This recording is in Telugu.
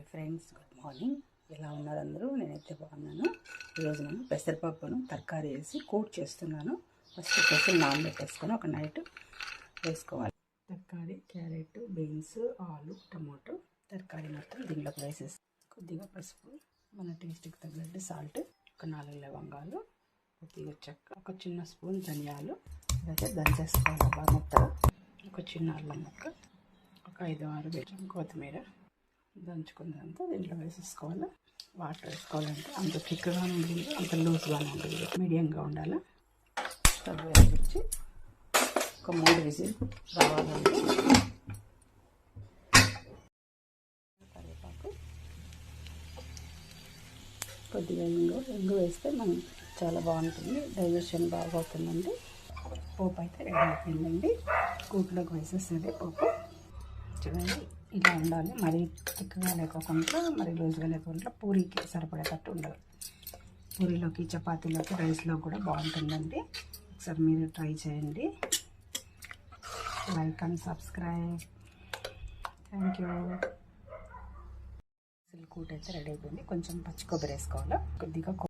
Hi friends good morning. ఎలా ఉన్నారు అందరూ? నేనైతే బాగున్నాను. ఈరోజు నేను పెసరపప్పును తరకారీ వేసి కూట్ చేస్తున్నాను. ఫస్ట్ పెసలు నానబెట్టేసుకొని ఒక నైట్ వేసుకోవాలి. తరకారీ క్యారెట్ బీన్స్ ఆలు టమాటో తరకారీ మొత్తం దీంట్లోకి వేసేసి కొద్దిగా పసుపు మన టేస్ట్కి తగ్గట్టు సాల్ట్ ఒక నాలుగు లవంగాలు కొద్దిగా చెక్క ఒక చిన్న స్పూన్ ధనియాలు ఇదైతే దంచేసుకోవాలి బాగా మొత్తం ఒక చిన్న అల్లం ముక్క ఒక ఐదు ఆరు వేసాం కొత్తిమీర దంచుకున్నంత దీంట్లో వేసేసుకోవాలి. వాటర్ వేసుకోవాలంటే అంత థిక్గా ఉంటుంది అంత లూజ్గానే ఉంటుంది మీడియంగా ఉండాలి. స్టవ్ వేసి ఒక మూడు విజిల్ రావాలంటే కరివేపాకు. కొద్దిగా ఇంగు ఇంగు వేస్తే మనం చాలా బాగుంటుంది. డైజెషన్ బాగా అవుతుందండి పోపు అయితే రెడీ అయిపోయిందండి. కూట్లోకి వేసేసేది పోపు. చూడండి ఇలా ఉండాలి. మరీ తిక్కగా లేకోకుండా మరీ లూజ్గా లేకుండా పూరీకి సరిపడేటట్టు ఉండాలి పూరీలోకి చపాతీలోకి రైస్లో కూడా బాగుంటుందండి. ఒకసారి మీరు ట్రై చేయండి. Like and subscribe. Thank you. Kootu అయితే రెడీ అయిపోయింది. కొంచెం పచ్చి కొబ్బరి వేసుకోవాలి? కొద్దిగా